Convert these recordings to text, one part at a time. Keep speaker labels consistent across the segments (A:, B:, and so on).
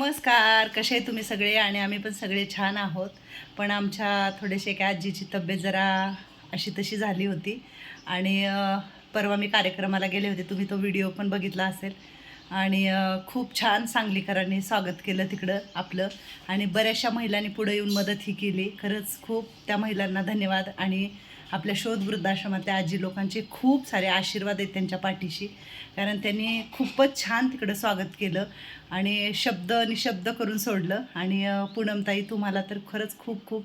A: नमस्कार कसे आहे तुम्ही सगळे? आणि आम्ही पण सगळे छान आहोत. पण आमच्या थोडेसे काय आजीची तब्येत जरा अशी तशी झाली होती. आणि परवा मी कार्यक्रमाला गेले होते. तुम्ही तो व्हिडिओ पण बघितला असेल. आणि खूप छान सांगलीकरांनी स्वागत केलं तिकडं आपलं. आणि बऱ्याचशा महिलांनी पुढे येऊन मदत ही केली. खरंच खूप त्या महिलांना धन्यवाद. आणि आपल्या शोध वृद्धाश्रमातल्या आजी लोकांचे खूप सारे आशीर्वाद आहेत त्यांच्या पाठीशी. कारण त्यांनी खूपच छान तिकडं स्वागत केलं आणि शब्द निशब्द करून सोडलं. आणि पूनमताई तुम्हाला तर खरंच खूप खूप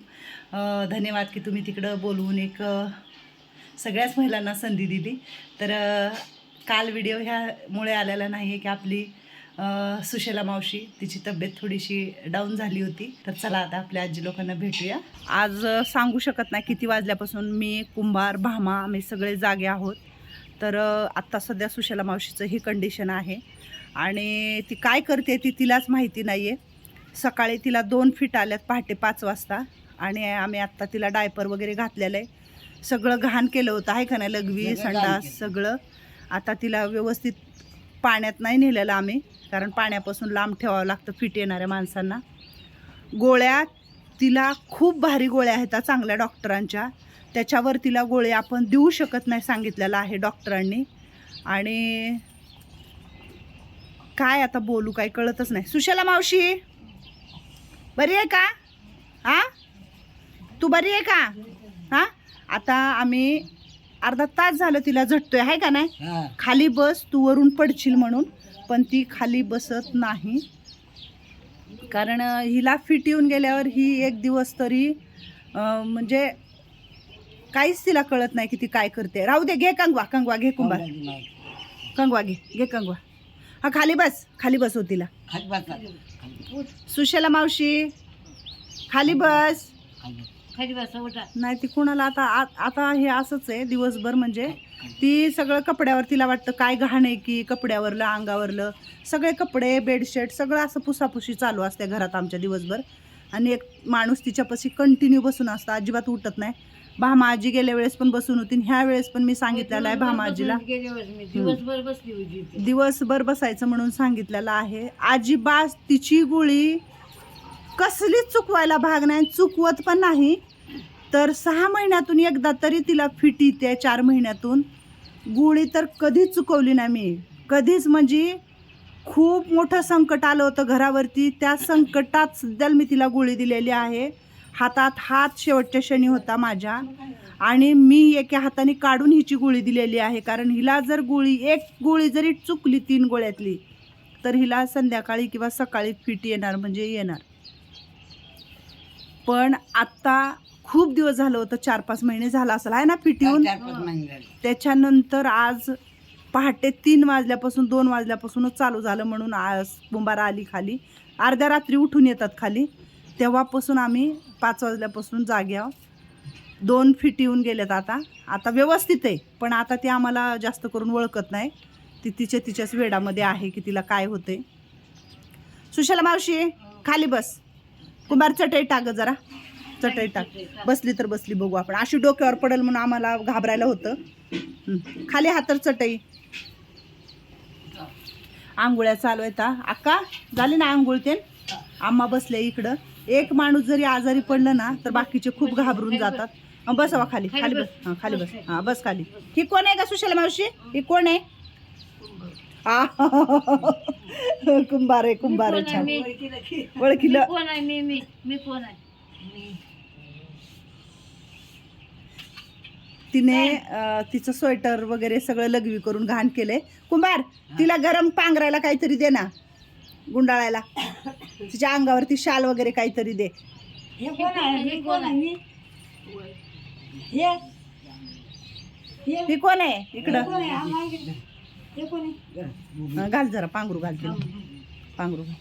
A: धन्यवाद की तुम्ही तिकडं बोलवून एक सगळ्याच महिलांना संधी दिली. तर काल व्हिडिओ ह्यामुळे आलेला नाही आहे की आपली सुशेला मावशी तिची तब्येत थोडीशी डाऊन झाली होती. तर चला आता आपल्या आजी लोकांना भेटूया. आज सांगू शकत नाही किती वाजल्यापासून मी कुंभार भामा आम्ही सगळे जागे आहोत. तर आत्ता सध्या सुशेला मावशीचं ही कंडिशन आहे. आणि ती काय करते ती तिलाच माहिती नाही आहे सकाळी तिला दोन फिट आल्यात पहाटे पाच वाजता. आणि आम्ही आत्ता तिला डायपर वगैरे घातलेलं आहे. सगळं घाण केलं होतं आहे का नाही? लघवी संडास. सगळं. आता तिला व्यवस्थित पाण्यात नाही नेलेलं आम्ही. कारण पाण्यापासून लांब ठेवावं लागतं फिट येणाऱ्या माणसांना. गोळ्या तिला खूप भारी गोळ्या आहेत चांगल्या डॉक्टरांच्या. त्याच्यावर तिला गोळी आपण देऊ शकत नाही सांगितलेलं आहे डॉक्टरांनी. आणि काय आता बोलू काय कळतच नाही. सुशला मावशी बरी आहे का? हा? तू बरी आहे का? हा? आता आम्ही अर्धा तास झालं तिला झटतोय आहे का नाही? खाली बस तू वरून पडशील म्हणून. पण ती खाली बसत नाही. कारण हिला फिट येऊन गेल्यावर ही एक दिवस तरी म्हणजे काहीच तिला कळत नाही की ती काय करते. राहू दे घे कंगवा कंगवा घे कुंभार. कंगवा घे घे कंगवा. हा खाली बस खाली बस हो तिला.
B: खाली बसा. खाली.
A: सुशेला मावशी खाली बस.
B: खाली.
C: खाली बसा उठा.
A: नाही ती कुणाला आता आ- आता हे असंच आहे दिवसभर म्हणजे ती सगळं कपड्यावर तिला वाटतं काय घाण आहे की कपड्यावरलं अंगावरलं. सगळे कपडे बेडशीट सगळं असं पुसापुशी चालू असते घरात आमच्या दिवसभर. आणि एक माणूस तिच्यापाशी कंटिन्यू बसून असतं अजिबात उठत नाही. भामा आजी गेल्या वेळेस पण बसून होती आणि ह्या वेळेस पण मी सांगितलेलं आहे भामा आजीला.
C: गेल्या वेळेस मी दिवसभर बसली होती. इथे.
A: दिवसभर बसायचं म्हणून सांगितलेलं आहे. आजीबास तिची गोळी कसलीच चुकवायला भाग नाही चुकवत पण नाही. तर सहा महिन्यातून एकदा तरी तिला फिट येते चार महिन्यातून. गोळी तर कधीच चुकवली नाही मी. कधीच म्हणजे खूप मोठं संकट आलं होतं घरावरती. त्या संकटात सध्या मी तिला गोळी दिलेली आहे. हातात हात शेवटच्या क्षणी होता माझ्या. आणि मी एका हाताने काढून हिची गोळी दिलेली आहे. कारण हिला जर गोळी एक गोळी जरी चुकली तीन गोळ्यातली तर हिला संध्याकाळी किंवा सकाळी फिट येणार म्हणजे येणार. पण आत्ता खूप दिवस झालं होतं चार पाच महिने झाला असेल. आहे ना
B: झाले.
A: त्याच्यानंतर आज पहाटे तीन वाजल्यापासून दोन वाजल्यापासूनच चालू झालं म्हणून आज कुंभारा आली खाली. अर्ध्या रात्री उठून येतात खाली. तेव्हापासून आम्ही पाच वाजल्यापासून जागे आहोत. दोन फिट येऊन गेलेत आता. आता व्यवस्थित आहे पण आता ती आम्हाला जास्त करून ओळखत नाही. ती तिच्या तिच्याच वेडामध्ये आहे की तिला काय होते सुशाला मावशी खाली बस. कुंभार चटई टाक जरा. चटई टाक. बसली तर बसली बघू आपण. अशी डोक्यावर पडेल म्हणून आम्हाला घाबरायला होतं. खाली खाली हातर चटई. आंघोळ्या चालू आहेत अक्का झाली ना आंघोळ ते आम्हा बसले इकडं. एक माणूस जरी आजारी पडलं ना तर बाकीचे खूप घाबरून जातात. बसावा खाली. खाली बस. हां खाली बस. हां बस खाली. ही कोण आहे का सुशाला मावशी? ही कोण आहे? कुंभार आहे? कुंभार आहे छान? ओळखीलं
C: कोण आहे? मी मी मी कोण आहे?
A: तिने अं, तिचं स्वेटर वगैरे सगळं लघवी करून घाण केलंय. कुंभार तिला गरम पांघरायला काहीतरी दे ना. गुंडाळायला. तिच्या अंगावरती शाल वगैरे काहीतरी दे.
C: हे कोण आहे? मी कोण आहे?
A: ही? कोण आहे? इकडं.
C: कोण आहे?
A: हं, घाल जरा पांघरू घाल तिला पांघरू घाल.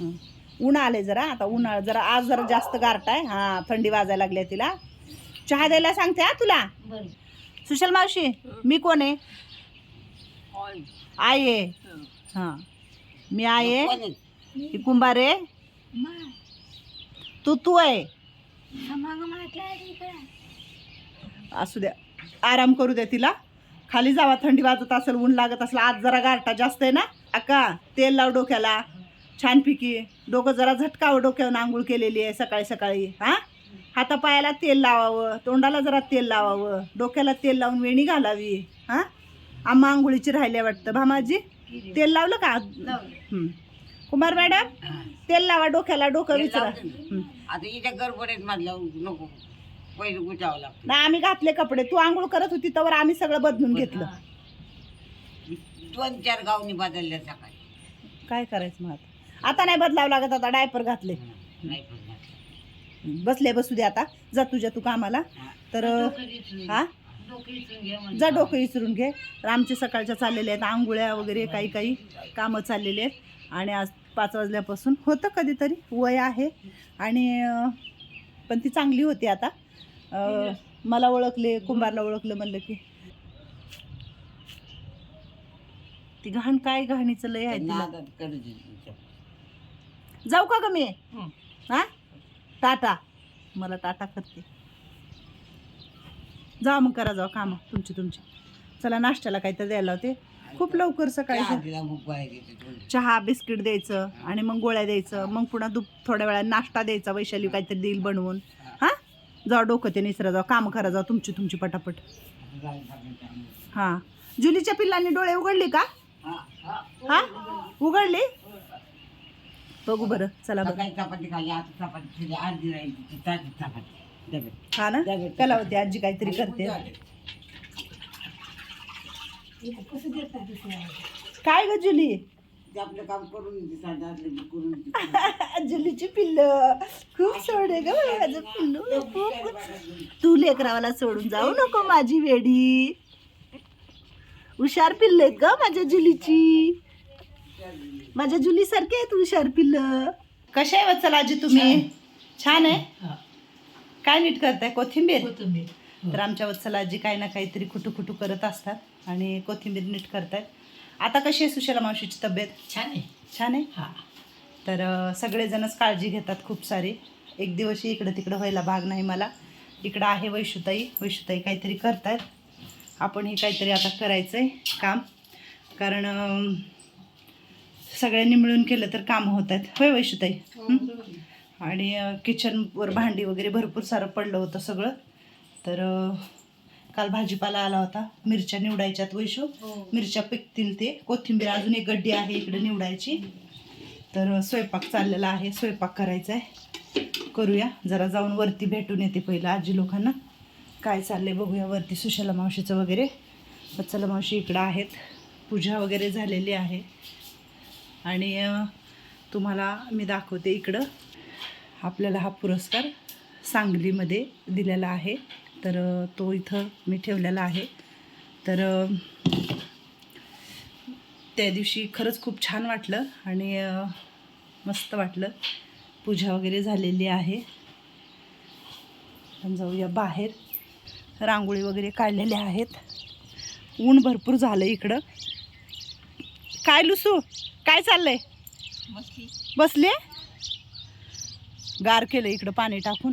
A: हं. ऊन आले जरा आता उन्हाळा जरा आज जरा जास्त गारट आहे. हा थंडी वाजायला लागली आहे तिला. चहा द्यायला सांगते हा तुला?
C: बरं.
A: सुशल मावशी मी कोण आहे? आई आहे. हां. मी आई आहे? ही कुंभार आहे. तू तू आहे. असू द्या. आराम करू द्या तिला. खाली जावा थंडी वाजत असेल ऊन लागत असेल आज जरा गारटा जास्त आहे ना? अक्का तेल लाव डोक्याला. छानपैकी. डोकं जरा झटकावं डोक्यावर आंघोळ केलेली आहे सकाळी सकाळी हा? हातापायाला तेल लावावं तोंडाला जरा तेल लावावं डोक्याला तेल लावून वेणी घालावी हा? आम्हा आंघोळीची राहिले वाटतं. भामाजी तेल लावलं का? हं. कुमार मॅडम. तेल लावा डोक्याला डोकं विचारा.
B: आता इथे गडबडीत म्हटलं नको पहिले गुचावं लागतं
A: नाही आम्ही घातले कपडे. तू आंघोळ करत होती तर आम्ही सगळं बदलून घेतलं.
B: दोन चार गावनी बदलल्या सकाळी.
A: काय करायचं मग आता? आता नाही बदलावं लागत आता डायपर घातले.
B: नाही पण.
A: बसले बसू दे आता. जा तुझ्या तू कामाला.
B: हा.
A: तर हा? जा डोकं विसरून घे. तर आमचे सकाळच्या चाललेले आहेत आंघोळ्या वगैरे काही काही कामं चाललेली आहेत. आणि आज पाच वाजल्यापासून. होतं कधीतरी वय आहे. आणि पण ती चांगली होती आता. मला ओळखले कुंभारला ओळखलं म्हणलं की. ती घाण काय घाणीचं लय आहे तिला. जाऊ का ग मी?
B: हं.
A: हा? टाटा. मला टाटा करते. जा मग करा जाऊ कामं तुमची तुमची. चला नाश्त्याला काहीतरी द्यायला होते खूप लवकर सकाळी
B: चहा दिला मग बाहेर येते थोडं.
A: चहा बिस्किट द्यायचं आणि मग गोळ्या द्यायचं. मग पुन्हा दुप थोड्या वेळा नाश्ता द्यायचा वैशाली काहीतरी देईल बनवून. हा? जाऊ डोकं ते निसरा जाऊ कामं करा जाऊ तुमची तुमची पटापट.
B: जाऊन टाकायचं आम्ही.
A: हां. जुलीच्या पिल्लांनी डोळे उघडले का?
B: हा, हा.
A: हा? उघडले? बघू बरं चला बघ
B: सकाळी चपाती खाली आता चपाती खाली अर्धी राहील ती ताजी चपाती. डब्यात.
A: हा ना?
B: डब्यात.
A: त्याला होती आजी काहीतरी करते? काय ग जुली?
B: आपलं काम करून.
A: जुलीची पिल्ल. खूप सोडे ग माझं पिल्लू. खूप तू लेकरावाला सोडून जाऊ नको माझी वेडी. हुशार पिल्ल आहेत ग माझ्या जुलीची. माझ्या जुली सारखे आहेत हुशार पिल्ल. कशा आहे वत्सल आजी तुम्ही? छान. आहे? काय नीट करताय? कोथिंबीर? तर आमच्या वत्सल आजी काही ना काहीतरी खुटू खुटू करत असतात. आणि कोथिंबीर नीट करतायत. आता कशी आहे सुशला मावशीची तब्येत?
B: छान आहे.
A: छान आहे?
B: हा.
A: तर सगळेजणच काळजी घेतात खूप सारी. एक दिवसही इकडं तिकडं व्हायला भाग नाही मला. इकडं आहे वैशुताई. वैशुताई काहीतरी करतायत. आपणही काहीतरी आता करायचं आहे काम. कारण सगळ्यांनी मिळून केलं तर कामं होत आहेत होय वैशुताई? हं? आणि किचनवर भांडी वगैरे भरपूर सारं पडलं होतं सगळं. तर काल भाजीपाला आला होता. मिरच्या निवडायच्यात वैशू. मिरच्या पिकतील ते. कोथिंबीर अजून एक गड्डी आहे इकडे निवडायची. तर स्वयंपाक चाललेला आहे. स्वयंपाक करायचा आहे करूया. जरा जाऊन वरती भेटून येते पहिलं आजी लोकांना. काय चाललंय बघूया वरती सुशला मावशीचं वगैरे. वत्सला मावशी इकडं आहेत. पूजा वगैरे झालेली आहे. आणि तुम्हाला मी दाखवते इकडं. आपल्याला हा पुरस्कार सांगलीमध्ये दिलेला आहे. तर तो इथं मी ठेवलेला आहे. तर त्या दिवशी खरंच खूप छान वाटलं आणि मस्त वाटलं. पूजा वगैरे झालेली आहे. आपण जाऊया बाहेर. रांगोळी वगैरे काढलेल्या आहेत. ऊन भरपूर झालं इकडं. काय लुसू? काय चाललंय? बसले. गार केलं इकडं पाणी टाकून.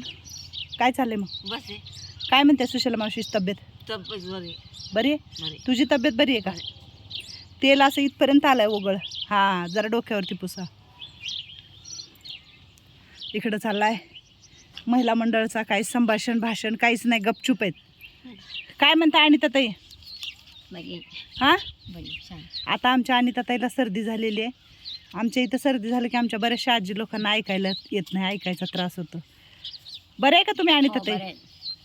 A: काय चाललंय मग?
B: बस आहे
A: काय म्हणते सुशला मावशीची तब्येत?
B: तब्येत बरी
A: बरी? आहे
B: बरी.
A: तुझी तब्येत बरी आहे का? तेल असं इथपर्यंत आलंय ओगळ हां जरा डोक्यावरती पुसा. इकडं चाललाय. महिला मंडळाचा काही संभाषण भाषण काहीच नाही गपचूप आहेत. काय म्हणता अनिता ताई? हां?
C: छान.
A: आता आमच्या अनिता ताईला सर्दी झालेली आहे. आमच्या इथं सर्दी झालं की आमच्या बऱ्याचशा आजी लोकांना ऐकायला येत नाही ऐकायचा त्रास होतो. बरं आहे का तुम्ही अनिता ताई?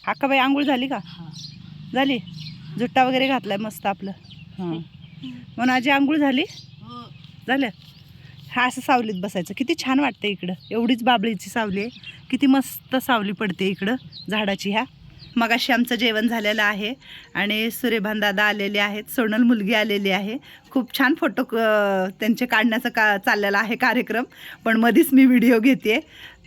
A: अक्काबाई आंघोळ झाली का? झाली? जुट्टा वगैरे घातलाय मस्त आपलं. हां. म्हणून आजी आंघोळ झाली? झालं. हा असं सावलीत बसायचं. किती छान वाटतं इकडं. एवढीच बाबळीची सावली आहे. किती मस्त सावली पडते इकडं झाडाची ह्या. मगाशी आमचं जेवण झालेलं आहे आणि सूर्यभान दादा आलेले आहेत सोनल मुलगी आलेली आहे. खूप छान फोटो क- त्यांचे काढण्याचा का चाललेला आहे कार्यक्रम. पण मध्येच मी व्हिडिओ घेते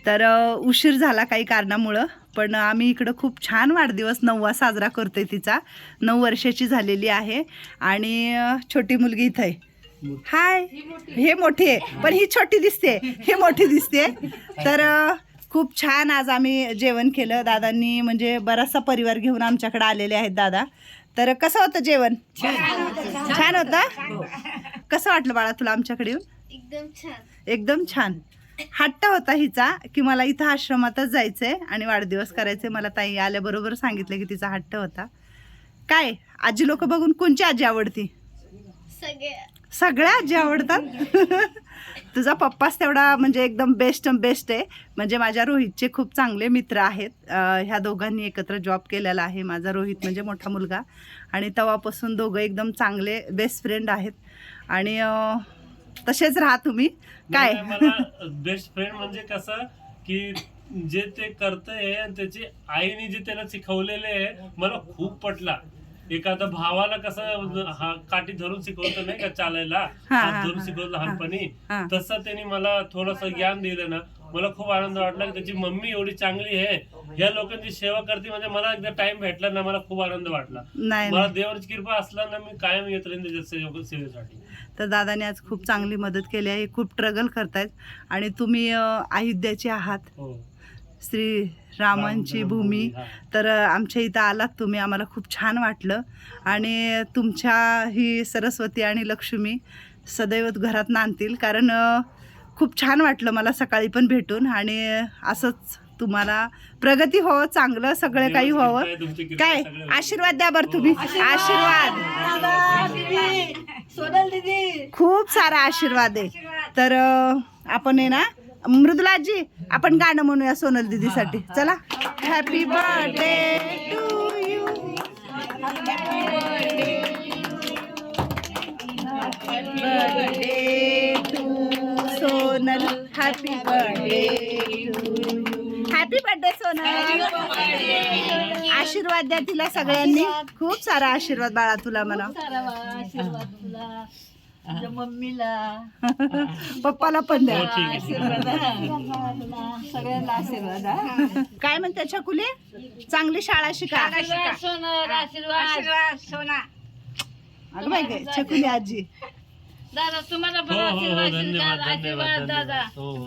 A: तर उशीर झाला काही कारणामुळं पण आम्ही इकडं खूप छान वाढदिवस नववा साजरा करतोय तिचा. नऊ वर्षाची झालेली आहे आणि छोटी मुलगी इथं आहे. हाय. हे मोठी आहे पण ही छोटी दिसते. हे मोठी दिसते. तर खूप छान आज आम्ही जेवण केलं. दादांनी म्हणजे बराचसा परिवार घेऊन आमच्याकडे आलेले आहेत दादा. तर कसं होतं जेवण? छान होतं? कसं वाटलं बाळा तुला आमच्याकडे येऊन?
C: एकदम छान.
A: एकदम छान. हट्ट होता हिचा की मला इथं आश्रमातच जायचंय आणि वाढदिवस करायचे मला ताई आल्याबरोबर सांगितलं की तिचा हट्ट होता. काय? आजी लोक बघून कोणची आजी आवडती?
C: सगळे.
A: सगळ्या आजी आवडतात? तुझा पप्पाच तेवढा म्हणजे एकदम बेस्ट बेस्ट आहे. म्हणजे माझ्या रोहितचे खूप चांगले मित्र आहेत. ह्या दोघांनी एकत्र जॉब केलेला आहे. माझा रोहित म्हणजे मोठा मुलगा. आणि तेव्हापासून दोघं एकदम चांगले बेस्ट फ्रेंड आहेत. आणि तसेच राहा तुम्ही. काय?
D: नाही, मला बेस्ट फ्रेंड म्हणजे कसं की जे ते करतंय आणि त्याची आईने जे त्याला शिकवलेले आहे मला खूप पटला. एखादा भावाला कसं हा काठी धरून शिकवतो नाही का चालायला?
A: हा,
D: हात धरून
A: हा,
D: शिकवलं
A: हा.
D: लहानपणी.
A: हा.
D: तसं त्यांनी मला थोडस ज्ञान दिलं ना. मला खूप आनंद वाटला की त्याची मम्मी एवढी चांगली आहे. ह्या लोकांची सेवा करते म्हणजे मला एकदा टाइम भेटला ना मला खूप आनंद वाटला.
A: नाही
D: मला. देवाची कृपा असला ना मी कायम येत राहीन त्याच्या सेवे- सेवेसाठी.
A: तर दादाने आज खूप चांगली मदत केली आहे. खूप ट्रगल करतायत. आणि तुम्ही अयोध्याचे आहात.
D: हो.
A: श्री रामांची भूमी. तर आमच्या इथं आलात तुम्ही. आम्हाला खूप छान वाटलं. आणि तुमच्या ही सरस्वती आणि लक्ष्मी सदैव घरात नांदतील. कारण खूप छान वाटलं मला सकाळी पण भेटून. आणि असंच तुम्हाला प्रगती हो चांगलं सगळं काही व्हावं
D: कृपा
A: काय.
D: हो.
A: आशीर्वाद द्या बरं तुम्ही. आशीर्वाद.
B: सोनल दीदी.
A: खूप सारा आशीर्वाद आहे. तर आपण आहे ना मृदुलाजी आपण गाणं म्हणूया सोनल दीदीसाठी. चला. Happy birthday to you birthday to Sonal happy birthday happy birthday Sonal आशीर्वाद द्या तिला सगळ्यांनी. खूप सारा आशीर्वाद बाळा तुला
C: आशीर्वाद तुझ्या मम्मीला.
A: पप्पाला पण द्या.
D: हो.
C: सगळ्यांना आशीर्वाद हा.
A: काय म्हणते छकुले? चांगली शाळा शिका.
C: आशीर्वाद आशीर्वाद.
B: आशीर्वाद सोना.
A: अगं बाई गं, छकुली आजी.
C: दादा तुम्हाला पण
D: हो हो
C: आशीर्वाद
D: धन्यवाद
C: आशीर्वाद
D: धन्यवाद
C: दादा.
D: धन्यवाद. हो.